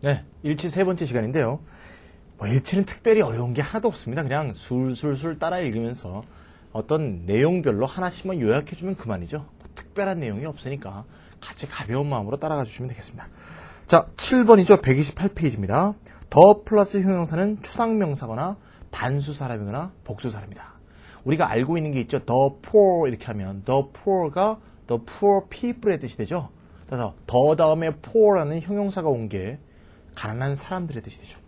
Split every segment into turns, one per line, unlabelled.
네, 일치 세 번째 시간인데요. 뭐 일치는 특별히 어려운 게 하나도 없습니다. 그냥 술술술 따라 읽으면서 어떤 내용별로 하나씩만 요약해주면 그만이죠. 뭐 특별한 내용이 없으니까 같이 가벼운 마음으로 따라가 주시면 되겠습니다. 자, 7번이죠. 128페이지입니다. 더 플러스 형용사는 추상명사거나 단수 사람이거나 복수 사람이다. 우리가 알고 있는 게 있죠. the poor 이렇게 하면 the poor가 the poor people의 뜻이 되죠. 그래서 더 다음에 poor라는 형용사가 온 게 가난한 사람들의 뜻이 되죠.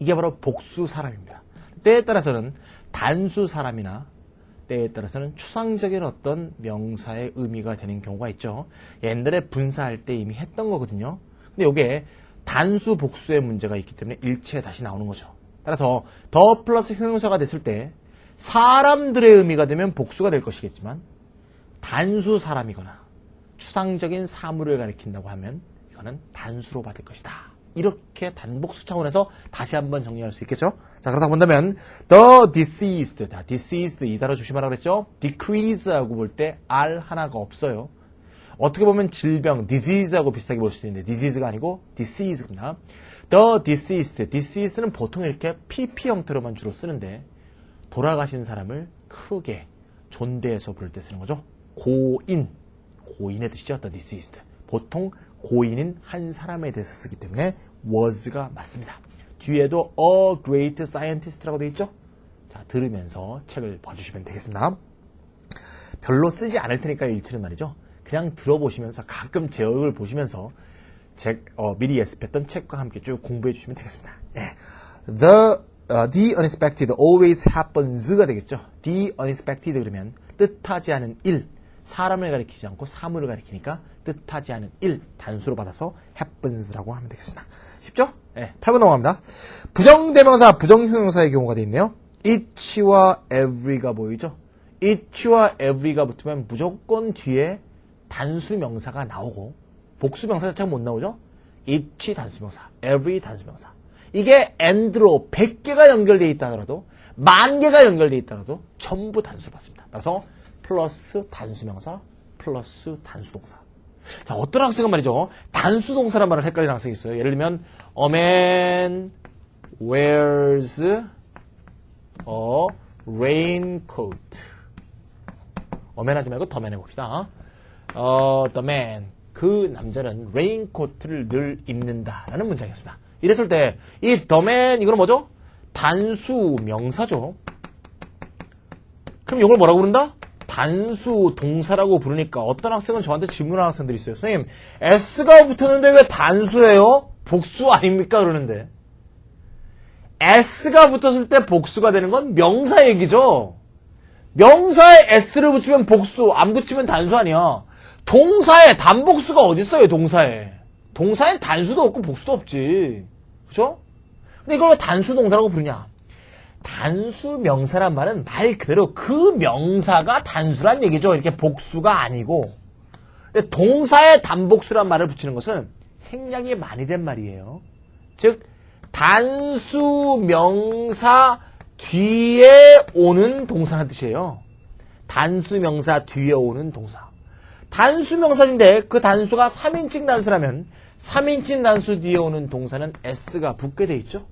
이게 바로 복수 사람입니다. 때에 따라서는 단수 사람이나 때에 따라서는 추상적인 어떤 명사의 의미가 되는 경우가 있죠. 옛날에 분사할 때 이미 했던 거거든요. 근데 이게 단수 복수의 문제가 있기 때문에 일체에 다시 나오는 거죠. 따라서 더 플러스 형용사가 됐을 때 사람들의 의미가 되면 복수가 될 것이겠지만 단수 사람이거나 추상적인 사물을 가리킨다고 하면 이거는 단수로 받을 것이다. 이렇게 단복수 차원에서 다시 한번 정리할 수 있겠죠? 자, 그러다 본다면 the diseased, 다 diseased 이 단어 조심하라 그랬죠? decrease하고 볼 때 r 하나가 없어요. 어떻게 보면 질병, disease하고 비슷하게 볼 수도 있는데 disease가 아니고 disease입니다. the diseased, diseased는 보통 이렇게 pp 형태로만 주로 쓰는데 돌아가신 사람을 크게 존대해서 부를 때 쓰는 거죠. 고인, 고인의 뜻이죠. the deceased. 보통 고인인 한 사람에 대해서 쓰기 때문에 was가 맞습니다. 뒤에도 a great scientist라고 되어 있죠. 자, 들으면서 책을 봐주시면 되겠습니다. 별로 쓰지 않을 테니까 일치는 말이죠. 그냥 들어보시면서 가끔 제 얼굴 보시면서 제, 어, 미리 예습했던 책과 함께 쭉 공부해 주시면 되겠습니다. 예. The, 어, the unexpected always happens가 되겠죠. The unexpected 그러면 뜻하지 않은 일, 사람을 가리키지 않고 사물을 가리키니까 뜻하지 않은 일, 단수로 받아서 happens라고 하면 되겠습니다. 쉽죠? 예. 8번 넘어갑니다. 부정대명사, 부정형용사의 경우가 되어 있네요. each와 every가 보이죠? each와 every가 붙으면 무조건 뒤에 단수명사가 나오고 복수명사 자체가 못 나오죠? each 단수명사, every 단수명사. 이게 and로 100개가 연결되어 있다 하더라도 만 개가 연결되어 있다 하더라도 전부 단수를 받습니다. 따라서 플러스 단수명사, 플러스 단수동사. 자, 어떤 학생은 말이죠. 단수동사란 말을 헷갈리는 학생이 있어요. 예를 들면 a man wears a raincoat. 어맨 하지 말고 더맨 해봅시다. 어, the man. 그 남자는 레인코트를 늘 입는다 라는 문장이었습니다. 이랬을 때, 이 the man, 이거는 뭐죠? 단수 명사죠. 그럼 이걸 뭐라고 부른다? 단수 동사라고 부르니까 어떤 학생은 저한테 질문하는 학생들이 있어요. 선생님, S가 붙었는데 왜 단수예요? 복수 아닙니까? 그러는데. S가 붙었을 때 복수가 되는 건 명사 얘기죠. 명사에 S를 붙이면 복수, 안 붙이면 단수 아니야. 동사에 단복수가 어딨어요, 동사에. 동사엔 단수도 없고 복수도 없지. 그죠? 근데 이걸 왜 단수 동사라고 부르냐? 단수 명사란 말은 말 그대로 그 명사가 단수란 얘기죠. 이렇게 복수가 아니고. 근데 동사에 단복수란 말을 붙이는 것은 생략이 많이 된 말이에요. 즉, 단수 명사 뒤에 오는 동사라는 뜻이에요. 단수 명사 뒤에 오는 동사. 단수 명사인데 그 단수가 3인칭 단수라면 3인칭 단수 뒤에 오는 동사는 s가 붙게 돼 있죠.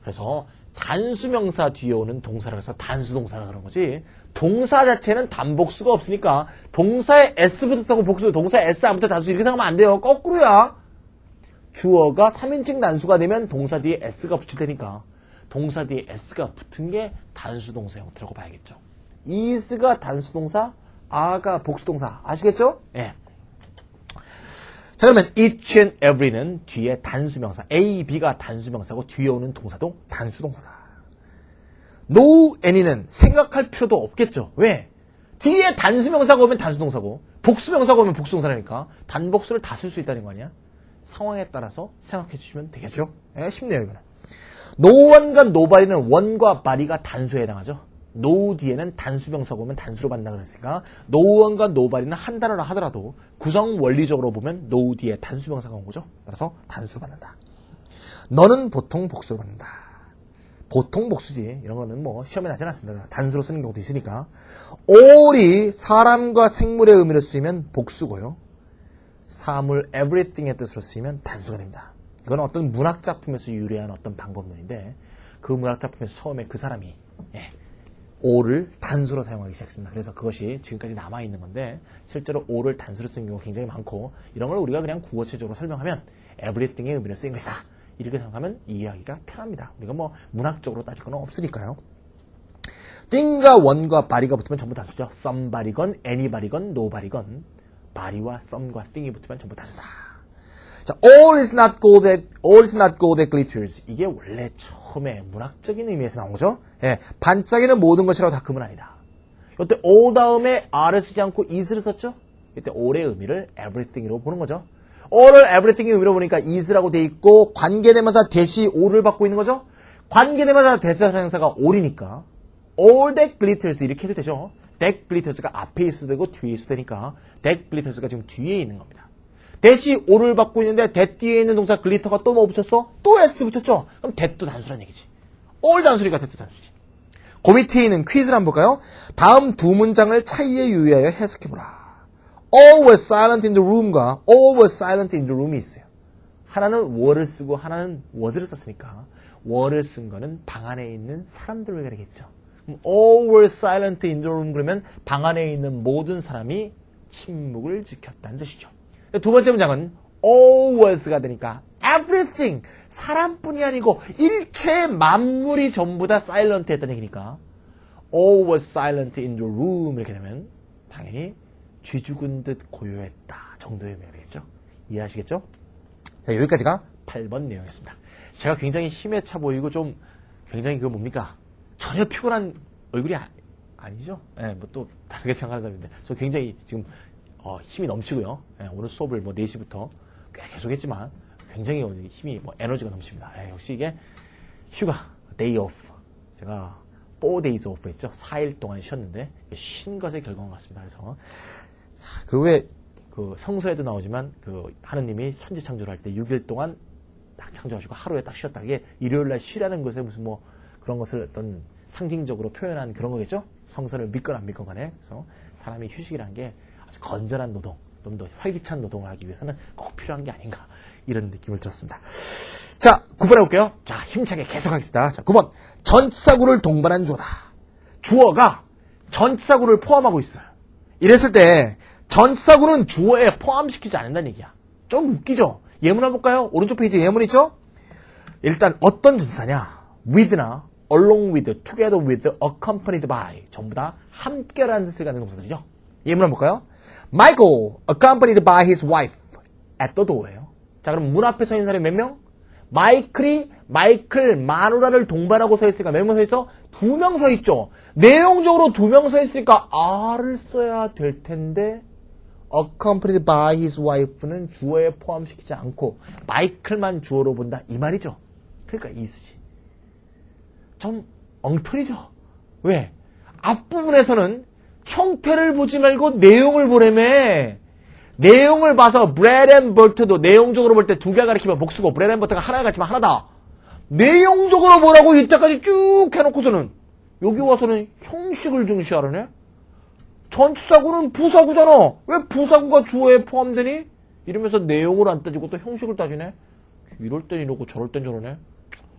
그래서 단수 명사 뒤에 오는 동사라 해서 단수 동사라 그런 거지. 동사 자체는 단복수가 없으니까 동사에 s 붙었다고 복수, 동사에 s 안 붙어 단수 이렇게 생각하면 안 돼요. 거꾸로야. 주어가 3인칭 단수가 되면 동사 뒤에 s가 붙일 테니까 동사 뒤에 s가 붙은 게 단수 동사 형태라고 봐야겠죠. is가 단수 동사, a가 복수 동사. 아시겠죠? 예. 자, 그러면 each and every는 뒤에 단수명사, A, B가 단수명사고 뒤에 오는 동사도 단수동사다. no any는 생각할 필요도 없겠죠. 왜? 뒤에 단수명사가 오면 단수동사고 복수명사가 오면 복수동사라니까 단복수를 다 쓸 수 있다는 거 아니야? 상황에 따라서 생각해 주시면 되겠죠. 예, 쉽네요, 이거는. 노원과 노바리는 원과 바리가 단수에 해당하죠. 노 뒤에는 단수명사가 오면 단수로 받는다 그랬으니까 노원과 노바리는 한 단어라 하더라도 구성 원리적으로 보면 노 뒤에 단수명사가 온 거죠. 따라서 단수로 받는다. 너는 보통 복수로 받는다. 보통 복수지. 이런 거는 뭐 시험에 나지 않습니다. 단수로 쓰는 경우도 있으니까. all이 사람과 생물의 의미로 쓰이면 복수고요. 사물 everything의 뜻으로 쓰이면 단수가 됩니다. 이건 어떤 문학 작품에서 유래한 어떤 방법론인데 그 문학 작품에서 처음에 그 사람이 예, all을 단수로 사용하기 시작했습니다. 그래서 그것이 지금까지 남아 있는 건데 실제로 all을 단수로 쓰는 경우가 굉장히 많고 이런 걸 우리가 그냥 구어체적으로 설명하면 everything의 의미로 쓰인 것이다. 이렇게 생각하면 이해하기가 편합니다. 우리가 뭐 문학적으로 따질 건 없으니까요. thing과 one과 body가 붙으면 전부 다수죠. somebody건 anybody건 nobody건 body와 some과 thing이 붙으면 전부 다수다. 자, all is not gold that, all is not gold that glitters. 이게 원래 처음에 문학적인 의미에서 나온 거죠. 예, 반짝이는 모든 것이라고 다 금은 아니다. 이때 all 다음에 r을 쓰지 않고 is를 썼죠? 이때 all의 의미를 everything으로 보는 거죠. all을 everything의 의미로 보니까 is라고 돼 있고 관계대명사 대시 all을 받고 있는 거죠. 관계대명사 대사형사가 all이니까 all that glitters 이렇게 해도 되죠. that glitters가 앞에 있어도 되고 뒤에 있어도 되니까 that glitters가 지금 뒤에 있는 겁니다. 대시 오를 받고 있는데 대 뒤에 있는 동사 글리터가 또 뭐 붙였어? 또 s 붙였죠? 그럼 대도 단수란 얘기지. all 단수니까 대도 단수지. 그 밑에 있는 퀴즈를 한번 볼까요? 다음 두 문장을 차이에 유의하여 해석해보라. All were silent in the room과 all were silent in the room이 있어요. 하나는 were를 쓰고 하나는 was를 썼으니까 were를 쓴 거는 방 안에 있는 사람들을 가리겠죠. all were silent in the room 그러면 방 안에 있는 모든 사람이 침묵을 지켰다는 뜻이죠. 두 번째 문장은 all was가 되니까 everything 사람뿐이 아니고 일체 만물이 전부 다 silent 했다는 얘기니까 all was silent in the room 이렇게 되면 당연히 쥐 죽은 듯 고요했다 정도의 의미가 되겠죠. 이해하시겠죠? 자 여기까지가 8번 내용이었습니다. 제가 굉장히 힘에 차 보이고 좀 굉장히 그 뭡니까 전혀 피곤한 얼굴이 아, 니죠 예, 뭐또 다르게 생각하는 사람인데 저 굉장히 지금 어, 힘이 넘치고요. 예, 오늘 수업을 뭐 4시부터 꽤 계속 했지만 굉장히 힘이 뭐 에너지가 넘칩니다. 예, 역시 이게 휴가, day off. 제가 4 days off 했죠. 4일 동안 쉬었는데 쉰 것의 결과인 것 같습니다. 그래서 그 외에 그 성서에도 나오지만 그 하느님이 천지 창조를 할 때 6일 동안 딱 창조하시고 하루에 딱 쉬었다. 이게 일요일 날 쉬라는 것에 무슨 뭐 그런 것을 어떤 상징적으로 표현한 그런 거겠죠? 성서를 믿거나 안 믿건 간에. 그래서 사람이 휴식이라는 게 아주 건전한 노동, 좀 더 활기찬 노동을 하기 위해서는 꼭 필요한 게 아닌가. 이런 느낌을 들었습니다. 자, 9번 해볼게요. 자, 힘차게 계속하겠습니다. 자, 9번. 전치사구를 동반한 주어다. 주어가 전치사구를 포함하고 있어요. 이랬을 때 전치사구는 주어에 포함시키지 않는다는 얘기야. 좀 웃기죠? 예문 한번 볼까요? 오른쪽 페이지에 예문 있죠? 일단 어떤 전치사냐? with나 along with, together with, accompanied by 전부 다 함께라는 뜻을 갖는 동사들이죠. 예문 한번 볼까요? Michael accompanied by his wife at the door예요. 자 그럼 문 앞에 서 있는 사람이 몇 명? 마이클이 마이클 마누라를 동반하고 서 있으니까 몇 명 서 있어? 두 명 서 있죠. 내용적으로 두 명 서 있으니까 R을 써야 될 텐데 accompanied by his wife는 주어에 포함시키지 않고 마이클만 주어로 본다 이 말이죠. 그러니까 이쓰지. 좀 엉터리죠. 왜? 앞부분에서는 형태를 보지 말고 내용을 보래매. 내용을 봐서 bread and butter도 내용적으로 볼 때 두개 가리키면 복수고 bread and butter가 하나가 같지만 하나다. 내용적으로 보라고 이때까지 쭉 해놓고서는 여기 와서는 형식을 중시하려네. 전치사구는 부사구잖아. 왜 부사구가 주어에 포함되니? 이러면서 내용을 안 따지고 또 형식을 따지네. 이럴 땐 이러고 저럴 땐 저러네.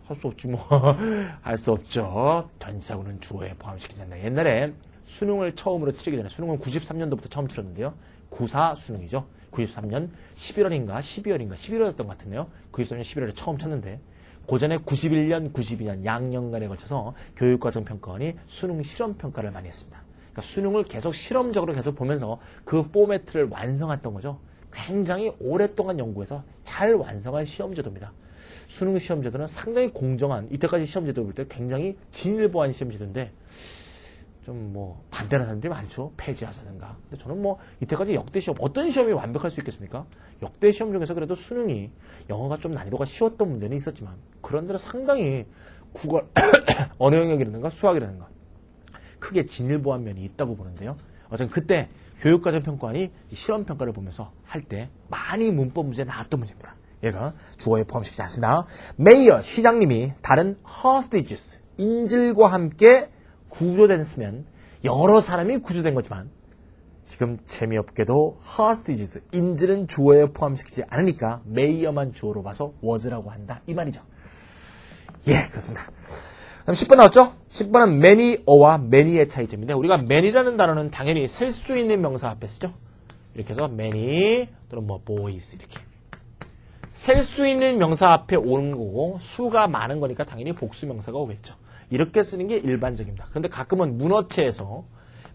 할 수 없지 뭐. 할 수 없죠. 전치사구는 주어에 포함시키지 않는다. 옛날에 수능을 처음으로 치르기 전에 수능은 93년도부터 처음 치렀는데요. 94 수능이죠. 93년 11월인가 12월인가 11월이었던 것 같은데요. 93년 11월에 처음 쳤는데 그 전에 91년, 92년 양년간에 걸쳐서 교육과정 평가원이 수능 실험 평가를 많이 했습니다. 그러니까 수능을 계속 실험적으로 계속 보면서 그 포매트를 완성했던 거죠. 굉장히 오랫동안 연구해서 잘 완성한 시험 제도입니다. 수능 시험 제도는 상당히 공정한, 이때까지 시험 제도 볼 때 굉장히 진일보한 시험 제도인데 좀 뭐 반대하는 사람들이 많죠. 폐지하자는가. 근데 저는 뭐 이때까지 역대 시험 어떤 시험이 완벽할 수 있겠습니까? 역대 시험 중에서 그래도 수능이 영어가 좀 난이도가 쉬웠던 문제는 있었지만 그런데도 상당히 국어 언어 영역이라든가 수학이라든가 크게 진일보한 면이 있다고 보는데요. 어쨌든 그때 교육과정 평가원이 이 실험 평가를 보면서 할 때 많이 문법 문제 나왔던 문제입니다. 얘가 주어에 포함시키지 않습니다. 메이어 시장님이 다른 hostages 인질과 함께 구조됐으면 여러 사람이 구조된 거지만 지금 재미없게도 hostages, 인지는 주어에 포함시키지 않으니까 may어만 주어로 봐서 was라고 한다. 이 말이죠. 예, 그렇습니다. 그럼 10번 나왔죠? 10번은 many, 어와 many의 차이점인데 우리가 many라는 단어는 당연히 셀수 있는 명사 앞에 쓰죠. 이렇게 해서 many 또는 뭐 boys 이렇게 셀 수 있는 명사 앞에 오는 거고 수가 많은 거니까 당연히 복수 명사가 오겠죠. 이렇게 쓰는 게 일반적입니다. 그런데 가끔은 문어체에서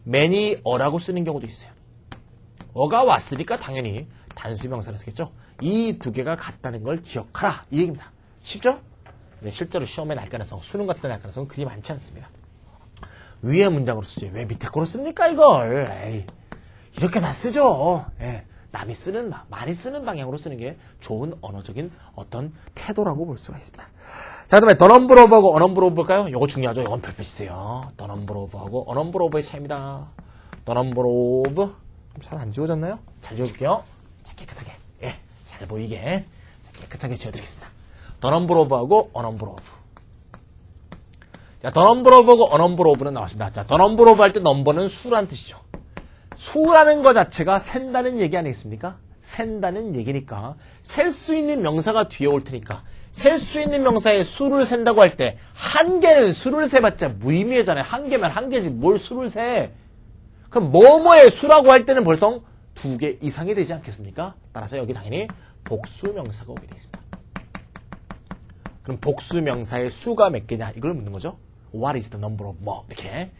many 어라고 쓰는 경우도 있어요. 어가 왔으니까 당연히 단수 명사를 쓰겠죠. 이 두 개가 같다는 걸 기억하라 이 얘기입니다. 쉽죠? 근데 실제로 시험에 날 가능성, 수능 같은 데 날 가능성은 그리 많지 않습니다. 위에 문장으로 쓰지 왜 밑에 거로 씁니까 이걸? 에이, 이렇게 다 쓰죠. 예, 남이 쓰는 많이 쓰는 방향으로 쓰는 게 좋은 언어적인 어떤 태도라고 볼 수가 있습니다. 자, 그다음에 더 오브 볼까요? 이거 중요하죠. 이건 별표 주세요. 더 어넘버 오브의 차이입니다. 더 넘버 오브 잘 안 지워졌나요? 잘 지워줄게요. 자, 깨끗하게. 예, 잘 보이게 자, 깨끗하게 지워드리겠습니다. 더 어넘버 오브. 자, 더 어넘버 오브는 나왔습니다. 자, 더 넘버 오브 할 때 넘버는 수란 뜻이죠. 수라는 것 자체가 센다는 얘기 아니겠습니까? 센다는 얘기니까 셀 수 있는 명사가 뒤에 올 테니까 셀 수 있는 명사에 수를 센다고 할 때 한 개는 수를 세봤자 무의미하잖아요. 한 개면 한 개지 뭘 수를 세? 그럼 뭐뭐의 수라고 할 때는 벌써 두 개 이상이 되지 않겠습니까? 따라서 여기 당연히 복수 명사가 오게 되어 있습니다. 그럼 복수 명사의 수가 몇 개냐 이걸 묻는 거죠. What is the number of 뭐 이렇게.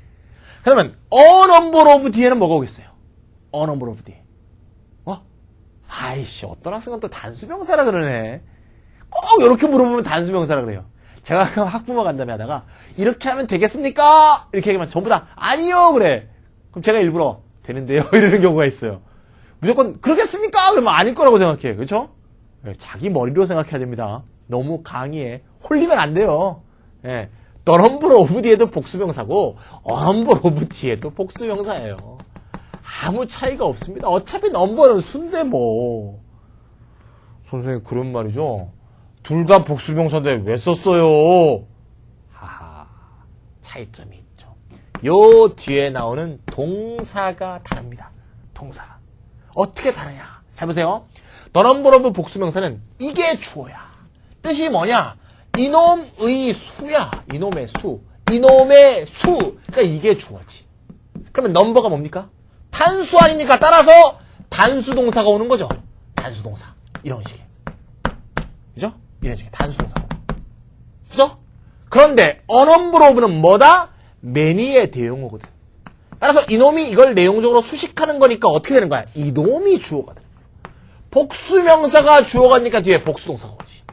그러면 a number of 뒤에는 뭐가 오겠어요? a number of 뒤에. 어? 아이씨 어떤 학생은 또 단수명사라 그러네. 꼭 이렇게 물어보면 단수명사라 그래요. 제가 가끔 학부모 간담회 하다가 이렇게 하면 되겠습니까? 이렇게 얘기하면 전부 다 아니요 그래. 그럼 제가 일부러 되는데요 이러는 경우가 있어요. 무조건 그러겠습니까? 그러면 아닐 거라고 생각해요. 그렇죠? 예, 자기 머리로 생각해야 됩니다. 너무 강의에 홀리면 안 돼요. 예. 더 넘버 오브 뒤에도 복수명사고 어넘버 오브 뒤에도 복수명사예요. 아무 차이가 없습니다. 어차피 넘버는 순데 뭐. 선생님 그런 말이죠. 둘 다 복수명사인데 왜 썼어요? 하하 차이점이 있죠. 요 뒤에 나오는 동사가 다릅니다. 동사. 어떻게 다르냐? 잘 보세요. 더 넘버 오브 복수명사는 이게 주어야. 뜻이 뭐냐? 이놈의 수야. 이놈의 수. 이놈의 수. 그러니까 이게 주어지. 그러면 넘버가 뭡니까? 단수 아닙니까? 따라서 단수 동사가 오는 거죠. 단수 동사. 이런 식의. 그죠? 이런 식의 단수 동사. 그죠? 그런데 오브는 뭐다? 매니의 대용어거든. 따라서 이놈이 이걸 내용적으로 수식하는 거니까 어떻게 되는 거야? 이놈이 주어가 되는 거야. 복수명사가 주어가니까 뒤에 복수동사가 오지.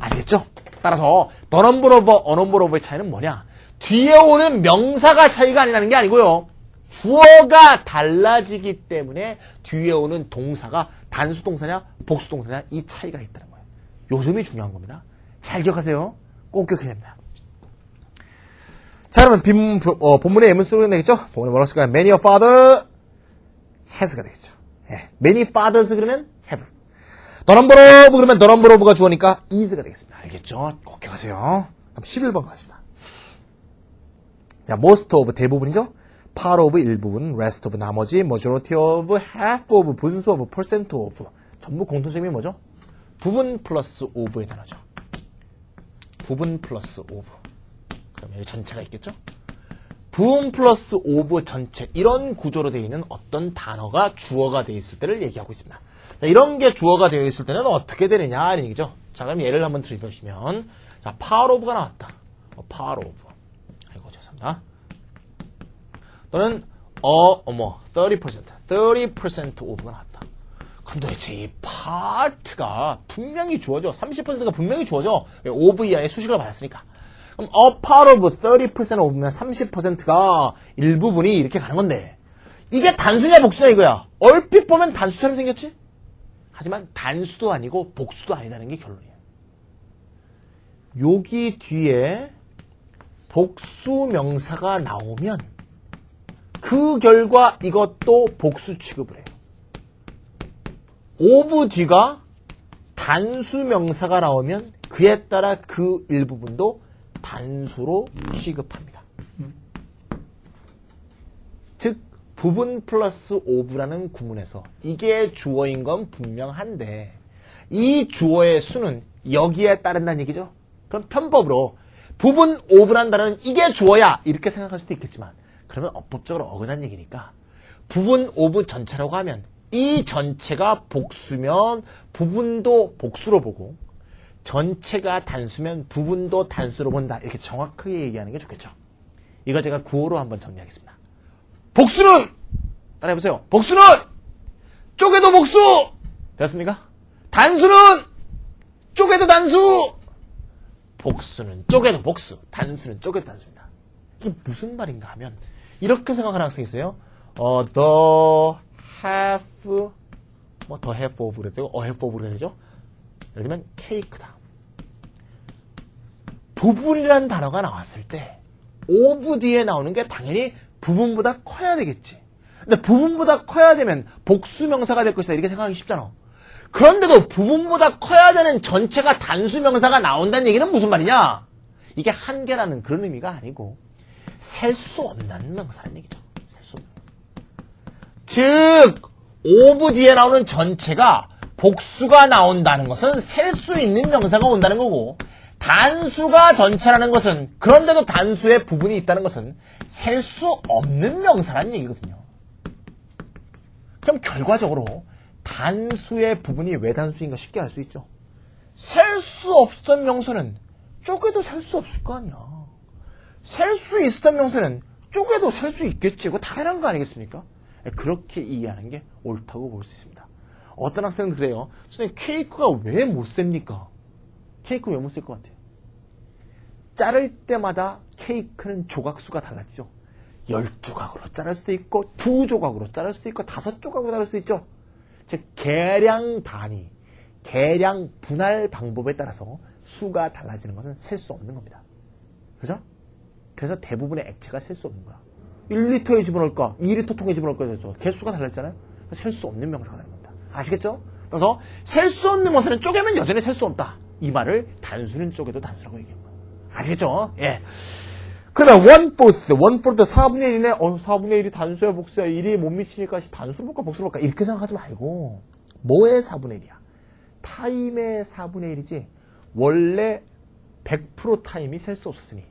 아시겠죠? 따라서 더 넘버 오브, 어넘버 오브의 차이는 뭐냐? 뒤에 오는 명사가 차이가 아니라는 게 아니고요. 주어가 달라지기 때문에 뒤에 오는 동사가 단수 동사냐 복수 동사냐 이 차이가 있다는 거예요. 요 점이 중요한 겁니다. 잘 기억하세요. 꼭 기억해야 됩니다. 자, 그러면 빈, 어, 본문의 예문 쓰면 되겠죠? 본문에 뭐라고 쓸까요? Many a father has가 되겠죠. 예. Many fathers 그러면. 더 넘버 오브 그러면 더 넘버 오브가 주어니까 is가 되겠습니다. 알겠죠? 꼭 기억하세요. 그럼 11번 가겠습니다. 자, most of 대부분이죠? part of 일부분, rest of 나머지, majority of, half of, 분수 of, percent of. 전부 공통점이 뭐죠? 부분 플러스 of의 단어죠. 부분 플러스 of. 그러면 여기 전체가 있겠죠? 부분 플러스 오브 전체 이런 구조로 되어 있는 어떤 단어가 주어가 되어 있을 때를 얘기하고 있습니다. 자, 이런 게 주어가 되어 있을 때는 어떻게 되느냐 하는 얘기죠. 자 그럼 예를 한번 들어보시면 자 of가 나왔다. 어, of. 아이고 죄송합니다. 또는 어 어머 30% 30% of가 나왔다. 그럼 도대체 이 part가 분명히 주어져 30%가 분명히 주어져 of 이하의 수식을 받았으니까 그럼 a part of 30% of면 30%가 일부분이 이렇게 가는 건데 이게 단수냐 복수냐 이거야. 얼핏 보면 단수처럼 생겼지? 하지만 단수도 아니고 복수도 아니다는 게 결론이야. 여기 뒤에 복수 명사가 나오면 그 결과 이것도 복수 취급을 해요. 오브 뒤가 단수 명사가 나오면 그에 따라 그 일부분도 단수로 취급합니다. 즉 부분 플러스 of라는 구문에서 이게 주어인 건 분명한데 이 주어의 수는 여기에 따른다는 얘기죠. 그럼 편법으로 부분 of란 단어는 이게 주어야 이렇게 생각할 수도 있겠지만 그러면 어법적으로 어긋난 얘기니까 부분 of 전체라고 하면 이 전체가 복수면 부분도 복수로 보고 전체가 단수면 부분도 단수로 본다. 이렇게 정확하게 얘기하는 게 좋겠죠. 이걸 제가 구호로 한번 정리하겠습니다. 복수는 따라 해보세요. 복수는 쪼개도 복수 됐습니까? 단수는 쪼개도 단수 복수는 쪼개도 복수 단수는 쪼개도 단수입니다. 이게 무슨 말인가 하면 이렇게 생각하는 학생이 있어요. 어, the half 뭐 the half of 그래도 a half of 그래야죠. 예를 들면 케이크다. 부분이라는 단어가 나왔을 때 of 뒤에 나오는 게 당연히 부분보다 커야 되겠지. 근데 부분보다 커야 되면 복수 명사가 될 것이다 이렇게 생각하기 쉽잖아. 그런데도 부분보다 커야 되는 전체가 단수 명사가 나온다는 얘기는 무슨 말이냐? 이게 한계라는 그런 의미가 아니고 셀 수 없는 명사라는 얘기죠. 셀 수 없는 명사. 즉 오브 뒤에 나오는 전체가 복수가 나온다는 것은 셀 수 있는 명사가 온다는 거고 단수가 전체라는 것은 그런데도 단수의 부분이 있다는 것은 셀 수 없는 명사라는 얘기거든요. 그럼 결과적으로 단수의 부분이 왜 단수인가 쉽게 알 수 있죠. 셀 수 없었던 명사는 쪼개도 셀 수 없을 거 아니야. 셀 수 있었던 명사는 쪼개도 셀 수 있겠지. 그거 당연한 거 아니겠습니까? 그렇게 이해하는 게 옳다고 볼 수 있습니다. 어떤 학생은 그래요. 선생님 케이크가 왜 못 셉니까? 케이크 왜 못 쓸 것 같아요? 자를 때마다 케이크는 조각수가 달라지죠. 12조각으로 자를 수도 있고, 2조각으로 자를 수도 있고, 5조각으로 자를 수도 있죠. 즉, 계량 단위, 계량 분할 방법에 따라서 수가 달라지는 것은 셀 수 없는 겁니다. 그죠? 그래서 대부분의 액체가 셀 수 없는 거야. 1리터에 집어넣을까? 2리터 통에 집어넣을까? 죠 개수가 달랐잖아요? 셀 수 없는 명사가 되는 겁니다. 아시겠죠? 그래서 셀 수 없는 것은 쪼개면 여전히 셀 수 없다. 이 말을 단수는 쪼개도 단수라고 얘기한 거예요. 아시겠죠? 예. 그러면 원 포스, 원 포스 4분의 1이네. 어, 4분의 1이 단수야, 복수야. 1이 못 미치니까 단수로 볼까, 복수로 볼까. 이렇게 생각하지 말고 뭐의 4분의 1이야? 타임의 4분의 1이지. 원래 100% 타임이 셀 수 없었으니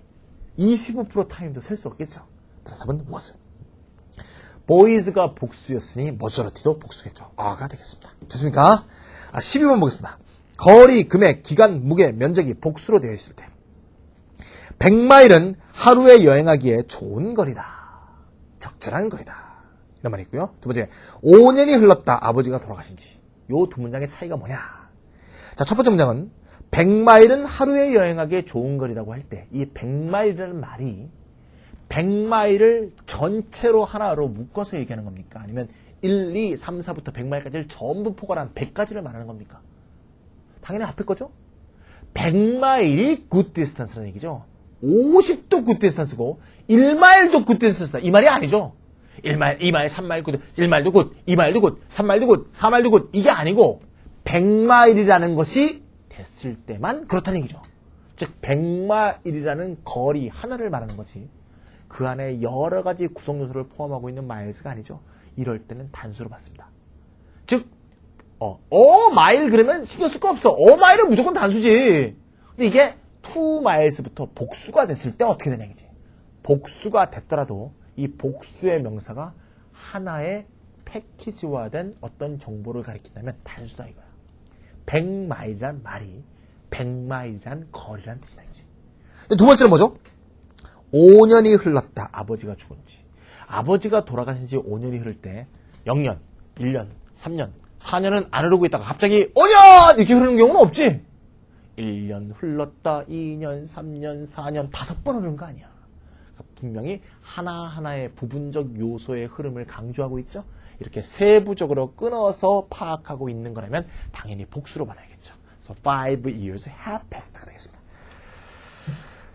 25% 타임도 셀 수 없겠죠. 답은 무엇은? 보이즈가 복수였으니 머저러티도 복수겠죠. 아가 되겠습니다. 됐습니까? 아, 12번 보겠습니다. 거리, 금액, 기간, 무게, 면적이 복수로 되어 있을 때 100마일은 하루에 여행하기에 좋은 거리다. 적절한 거리다. 이런 말이 있고요. 두 번째, 5년이 흘렀다. 아버지가 돌아가신 지. 요 두 문장의 차이가 뭐냐? 자, 첫 번째 문장은 100마일은 하루에 여행하기에 좋은 거리라고 할 때 이 100마일이라는 말이 100마일을 전체로 하나로 묶어서 얘기하는 겁니까? 아니면 1, 2, 3, 4부터 100마일까지를 전부 포괄한 100가지를 말하는 겁니까? 당연히 앞에 거죠? 100마일이 good distance라는 얘기죠. 50도 good distance고 1마일도 good distance다. 이 말이 아니죠. 1마일, 2마일, 3마일 good, 1마일도 good, 2마일도 good, 3마일도 good, 4마일도 good. 이게 아니고 100마일이라는 것이 됐을 때만 그렇다는 얘기죠. 즉 100마일이라는 거리 하나를 말하는 거지. 그 안에 여러 가지 구성 요소를 포함하고 있는 마일스가 아니죠. 이럴 때는 단수로 받습니다. 즉, 어, 어 마일 그러면 신경 쓸 거 없어. 어 마일은 무조건 단수지. 근데 이게 투 마일스부터 복수가 됐을 때 어떻게 되냐 이지 복수가 됐더라도 이 복수의 명사가 하나의 패키지화된 어떤 정보를 가리킨다면 단수다 이거야. 100마일이란 말이 100마일이란 거리란 뜻이다 이거지. 두 번째는 뭐죠? 5년이 흘렀다. 아버지가 죽은 지. 아버지가 돌아가신 지 5년이 흐를 때 0년, 1년, 3년, 4년은 안 흐르고 있다가 갑자기 5년! 이렇게 흐르는 경우는 없지. 1년 흘렀다. 2년, 3년, 4년, 다섯 번 흐른 거 아니야. 그러니까 분명히 하나하나의 부분적 요소의 흐름을 강조하고 있죠. 이렇게 세부적으로 끊어서 파악하고 있는 거라면 당연히 복수로 받아야겠죠. So five years have passed가 되겠습니다.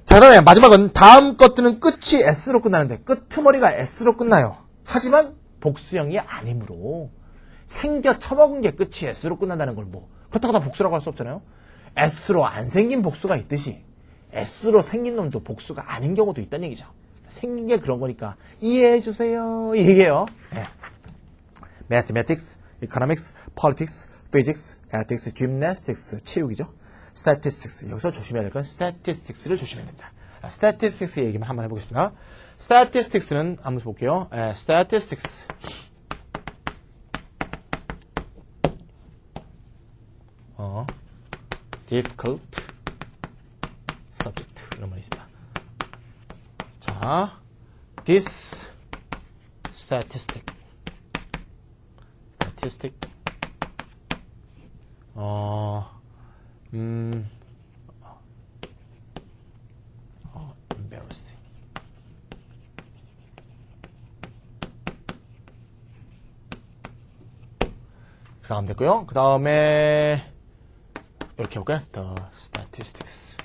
자, 그 다음에 마지막은 다음 것들은 끝이 S로 끝나는데 끝머리가 S로 끝나요. 하지만 복수형이 아니므로 생겨 처먹은 게 끝이 S로 끝난다는 걸 뭐 그렇다고 다 복수라고 할 수 없잖아요. S로 안 생긴 복수가 있듯이 S로 생긴 놈도 복수가 아닌 경우도 있다는 얘기죠. 생긴 게 그런 거니까 이해해 주세요. 이게요. 네. mathematics, economics, politics, physics, ethics, gymnastics, 체육이죠. statistics. 여기서 조심해야 될 건 statistics를 조심해야 된다. 아, statistics 얘기만 한번 해보겠습니다. statistics는 한번 볼게요. 에, statistics. Difficult subject 이런 말이 있습니다. 자, this statistic statistic 어, 음, 어, embarrassing. 그 다음 됐고요. 그 다음에 이렇게 해볼까요? The statistics.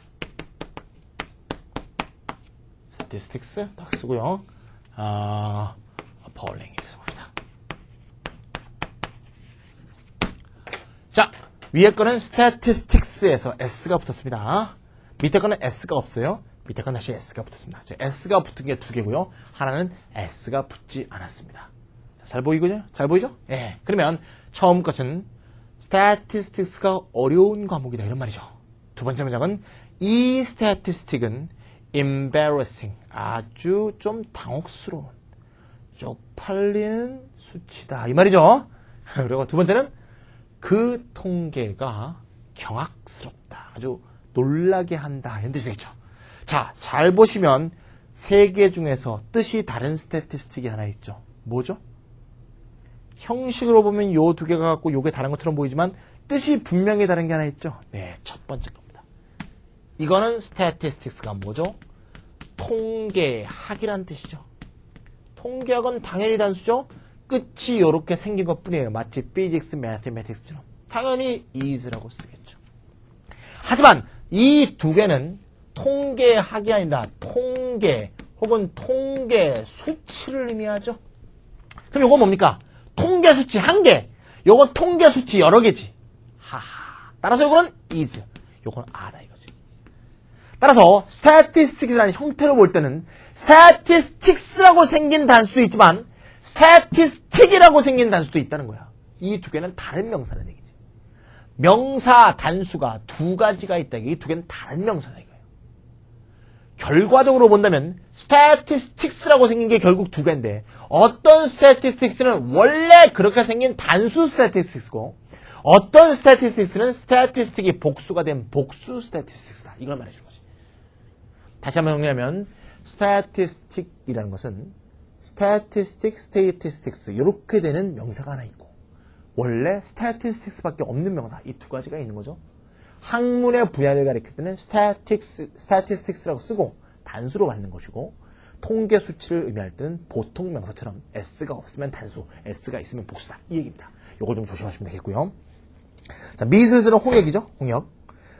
statistics 딱 쓰고요. 아, appalling 이렇게 써봅니다. 자, 위에 거는 statistics에서 s가 붙었습니다. 밑에 거는 s가 없어요. 밑에 건 다시 s가 붙었습니다. 자, s가 붙은 게 두 개고요. 하나는 s가 붙지 않았습니다. 잘 보이고요? 잘 보이죠? 예. 그러면 처음 것은 statistics가 어려운 과목이다 이런 말이죠. 두 번째 문장은 이 statistic은 embarrassing 아주 좀 당혹스러운 쪽팔리는 수치다 이 말이죠. 그리고 두 번째는 그 통계가 경악스럽다 아주 놀라게 한다 이런 뜻이 되겠죠. 자, 잘 보시면 세 개 중에서 뜻이 다른 스태티스틱이 하나 있죠. 뭐죠? 형식으로 보면 요 두 개가 갖고 요게 다른 것처럼 보이지만 뜻이 분명히 다른 게 하나 있죠. 네, 첫 번째 겁니다. 이거는 statistics가 뭐죠? 통계학이란 뜻이죠. 통계학은 당연히 단수죠. 끝이 이렇게 생긴 것 뿐이에요. 마치 physics, mathematics처럼. 당연히 is라고 쓰겠죠. 하지만 이 두 개는 통계학이 아니라 통계 혹은 통계 수치를 의미하죠. 그럼 이건 뭡니까? 통계 수치 한 개. 요건 통계 수치 여러 개지. 하하. 따라서 요거는 is. 요건 알아 이거지. 따라서 statistics라는 형태로 볼 때는 statistics라고 생긴 단수도 있지만 statistic이라고 생긴 단수도 있다는 거야. 이 두 개는 다른 명사라는 얘기지. 명사 단수가 두 가지가 있다. 이 두 개는 다른 명사다 이거예요. 결과적으로 본다면 statistics라고 생긴 게 결국 두 개인데 어떤 statistics는 원래 그렇게 생긴 단수 statistics고 어떤 statistics는 statistic이 복수가 된 복수 statistics다. 이걸 말해주는 거지. 다시 한번 정리하면 statistic이라는 것은 statistic, statistics 이렇게 되는 명사가 하나 있고 원래 statistics밖에 없는 명사 이 두 가지가 있는 거죠. 학문의 분야를 가리킬 때는 statistics, statistics라고 쓰고 단수로 받는 것이고 통계 수치를 의미할 때는 보통 명사처럼 s가 없으면 단수, s가 있으면 복수다 이 얘기입니다. 요걸 좀 조심하시면 되겠고요. 자, 미스스는 홍역이죠. 홍역.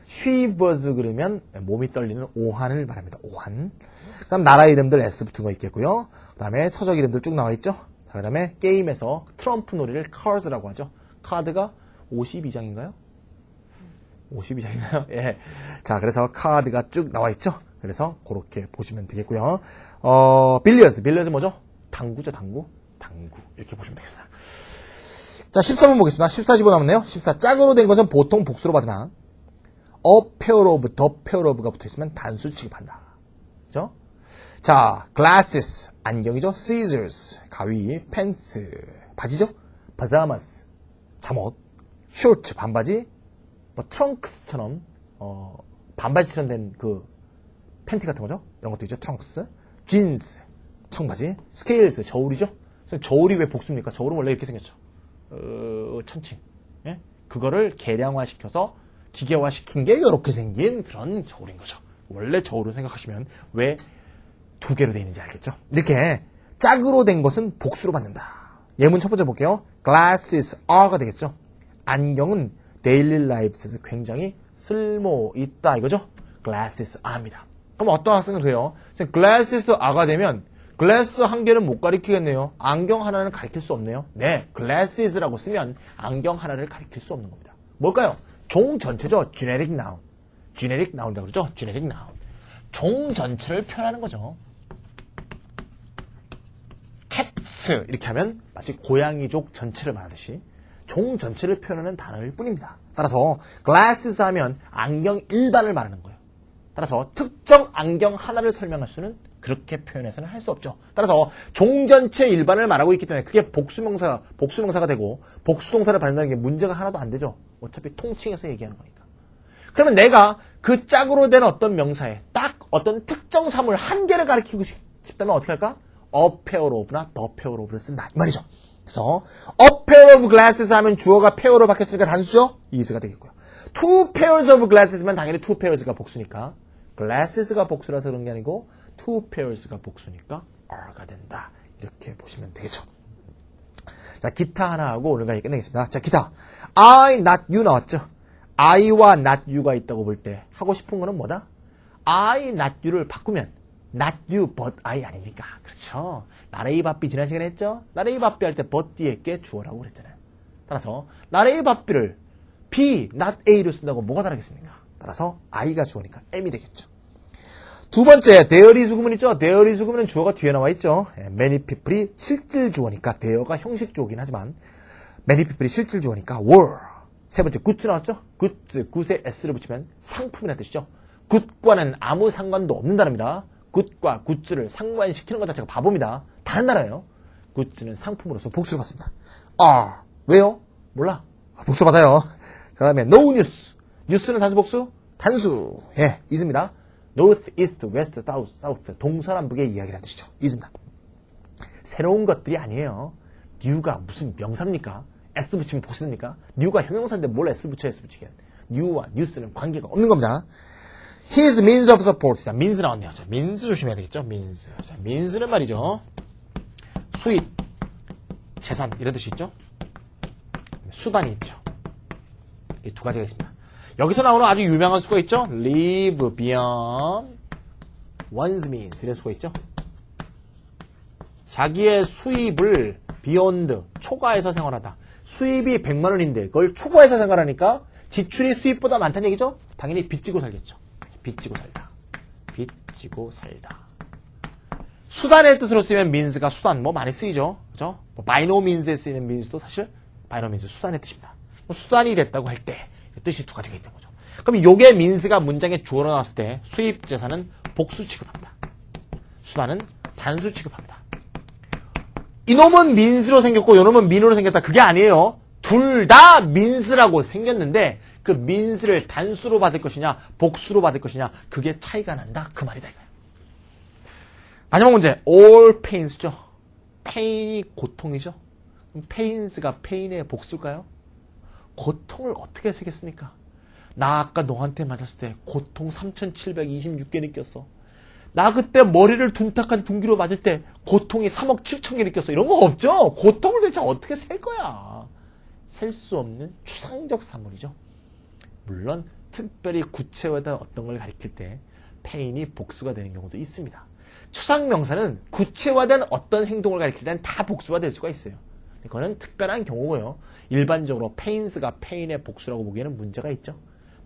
쉬버즈 그러면 몸이 떨리는 오한을 말합니다. 오한. 그다음 나라 이름들 S 붙은 거 있겠고요. 그다음에 서적 이름들 쭉 나와 있죠. 자, 그다음에 게임에서 트럼프 놀이를 카드라고 하죠. 카드가 52장인가요? 52장인가요? 예. 자, 그래서 카드가 쭉 나와 있죠. 그래서 그렇게 보시면 되겠고요. 어, 빌리어스. 빌리어스 뭐죠? 당구죠, 당구. 당구. 이렇게 보시면 되겠습니다. 자, 13번 보겠습니다. 14, 15 남았네요. 14. 짝으로 된 것은 보통 복수로 받으나, a pair of, the pair of가 붙어 있으면 단수 취급한다. 그죠? 자, glasses. 안경이죠. scissors. 가위. pants. 바지죠? pajamas. 잠옷. short. 반바지. 뭐, trunks처럼, 어, 반바지처럼 된 그, 팬티 같은 거죠? 이런 것도 있죠. trunks. jeans. 청바지. scales. 저울이죠? 저울이 왜 복수입니까? 저울은 원래 이렇게 생겼죠. 어, 천칭. 예? 그거를 계량화 시켜서 기계화 시킨 게 이렇게 생긴 그런 저울인 거죠. 원래 저울을 생각하시면 왜 두 개로 되어 있는지 알겠죠? 이렇게 짝으로 된 것은 복수로 받는다. 예문 첫 번째 볼게요. glasses are가 되겠죠? 안경은 daily lives에서 굉장히 쓸모 있다 이거죠? glasses are입니다. 그럼 어떤 학생은 그래요? glasses are가 되면 글래스 한 개는 못 가리키겠네요. 안경 하나는 가리킬 수 없네요. 네, glasses라고 쓰면 안경 하나를 가리킬 수 없는 겁니다. 뭘까요? 종 전체죠. generic noun. generic noun이라고 그러죠. generic noun. 종 전체를 표현하는 거죠. glass 이렇게 하면 마치 고양이족 전체를 말하듯이 종 전체를 표현하는 단어일 뿐입니다. 따라서 glasses 하면 안경 일반을 말하는 거예요. 따라서 특정 안경 하나를 설명할 수는 그렇게 표현해서는 할 수 없죠. 따라서 종 전체 일반을 말하고 있기 때문에 그게 복수명사, 복수명사가 되고 복수동사를 받는다는 게 문제가 하나도 안 되죠. 어차피 통칭해서 얘기하는 거니까. 그러면 내가 그 짝으로 된 어떤 명사에 딱 어떤 특정 사물 한 개를 가리키고 싶- 싶다면 어떻게 할까? pair of를 쓴다. 이 말이죠. 그래서 a pair of glasses 하면 주어가 pair로 바뀌었으니까 단수죠? is가 되겠고요. two pairs of glasses면 당연히 two pairs가 복수니까 glasses가 복수라서 그런 게 아니고 two pairs가 복수니까 are가 된다. 이렇게 보시면 되겠죠. 자, 기타 하나 하고 오늘 강의 끝내겠습니다. 자, 기타. I, not you 나왔죠? I와 not you가 있다고 볼 때 하고 싶은 거는 뭐다? I, not you를 바꾸면 not you, but I 아닙니까? 그렇죠. 나레이 바삐 지난 시간에 했죠? 나레이 바삐 할때 but 뒤에 게 주어라고 그랬잖아요. 따라서 나레이 바삐를 B, not A로 쓴다고 뭐가 다르겠습니까? 따라서 I가 주어니까 M이 되겠죠. 두 번째, 대열이 수구문 있죠? 대열이 수구문은 주어가 뒤에 나와 있죠? 예, many people이 실질 주어니까 대어가 형식 주어긴 하지만 many people이 실질 주어니까 were. 세 번째, 굿즈 나왔죠? 굿즈, 굿에 s를 붙이면 상품이라는 뜻이죠. 굿과는 아무 상관도 없는 단어입니다. 굿과 굿즈를 상관시키는 것 자체가 바보입니다. 다른 나라예요. 굿즈는 상품으로서 복수를 받습니다. 아, 왜요? 몰라. 아, 복수 받아요. 그 다음에 no news. 뉴스는 단수 복수? 단수. 예, 있습니다. north, east, west, south, south. 동서남북의 이야기라는 뜻이죠. 있습니다. 새로운 것들이 아니에요. new가 무슨 명사입니까? s 붙이면 복수입니까? new가 형용사인데 뭘 s 붙여 s 붙이게. new와 news는 관계가 없는 겁니다. His means of support. 자, means 나왔네요. 자, means 조심해야 되겠죠? means. 자, means는 말이죠. 수입, 재산 이런 뜻이 있죠? 수단이 있죠. 이 두 가지가 있습니다. 여기서 나오는 아주 유명한 수가 있죠? live beyond one's means 이런 수가 있죠? 자기의 수입을 beyond 초과해서 생활하다. 수입이 100만 원인데 그걸 초과해서 생활하니까 지출이 수입보다 많다는 얘기죠? 당연히 빚지고 살겠죠. 빚지고 살다. 빚지고 살다. 수단의 뜻으로 쓰면 means가 수단 뭐 많이 쓰이죠. 그죠? 뭐 by no means에 쓰이는 means도 사실 means 수단의 뜻입니다. 뭐 수단이 됐다고 할 때 뜻이 두 가지가 있는 거죠. 그럼 요게 means가 문장에 주어로 나왔을 때 수입 재산은 복수 취급합니다. 수단은 단수 취급합니다. 이놈은 민스로 생겼고 요놈은 민으로 생겼다. 그게 아니에요. 둘 다 민스라고 생겼는데 그 민스를 단수로 받을 것이냐 복수로 받을 것이냐 그게 차이가 난다. 그 말이다 이거예요. 마지막 문제. all pains죠. pain이 고통이죠. 그럼 pains가 pain의 복수일까요? 고통을 어떻게 세겠습니까? 나 아까 너한테 맞았을 때 고통 3726개 느꼈어. 나 그때 머리를 둔탁한 둔기로 맞을 때 고통이 3억 7천 개 느꼈어. 이런 거 없죠? 고통을 대체 어떻게 셀 거야? 셀 수 없는 추상적 사물이죠. 물론 특별히 구체화된 어떤 걸 가리킬 때 페인이 복수가 되는 경우도 있습니다. 추상명사는 구체화된 어떤 행동을 가리킬 때는 다 복수가 될 수가 있어요. 이거는 특별한 경우고요. 일반적으로 페인스가 페인의 복수라고 보기에는 문제가 있죠.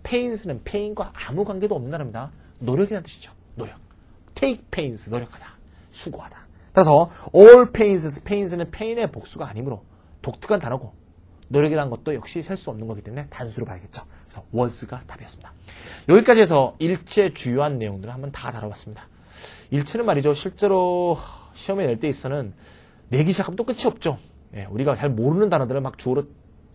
페인스는 페인과 아무 관계도 없는 단어입니다. 노력이라는 뜻이죠. 노력. take pains, 노력하다. 수고하다. 따라서 all pains, pains는 pain의 복수가 아니므로 독특한 단어고 노력이라는 것도 역시 셀 수 없는 거기 때문에 단수로 봐야겠죠. 그래서 was가 답이었습니다. 여기까지 해서 일체 주요한 내용들을 한번 다 다뤄봤습니다. 일체는 말이죠. 실제로 시험에 낼 때 있어는 내기 시작하면 또 끝이 없죠. 예, 우리가 잘 모르는 단어들을 막 주어로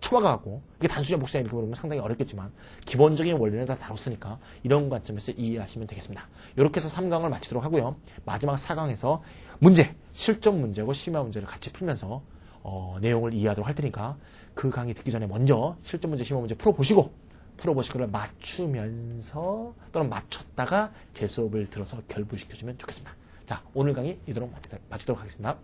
쳐박아갖고 이게 단수냐 복수냐 이렇게 물으면 상당히 어렵겠지만 기본적인 원리는 다 다뤘으니까 이런 관점에서 이해하시면 되겠습니다. 이렇게 해서 3강을 마치도록 하고요. 마지막 4강에서 문제, 실전 문제고 심야 문제를 같이 풀면서 어, 내용을 이해하도록 할 테니까 그 강의 듣기 전에 먼저 실전 문제, 심야 문제 풀어보시고 풀어보시 그걸 맞추면서 또는 맞췄다가 제 수업을 들어서 결부시켜주면 좋겠습니다. 자, 오늘 강의 이도록 마치도록 하겠습니다.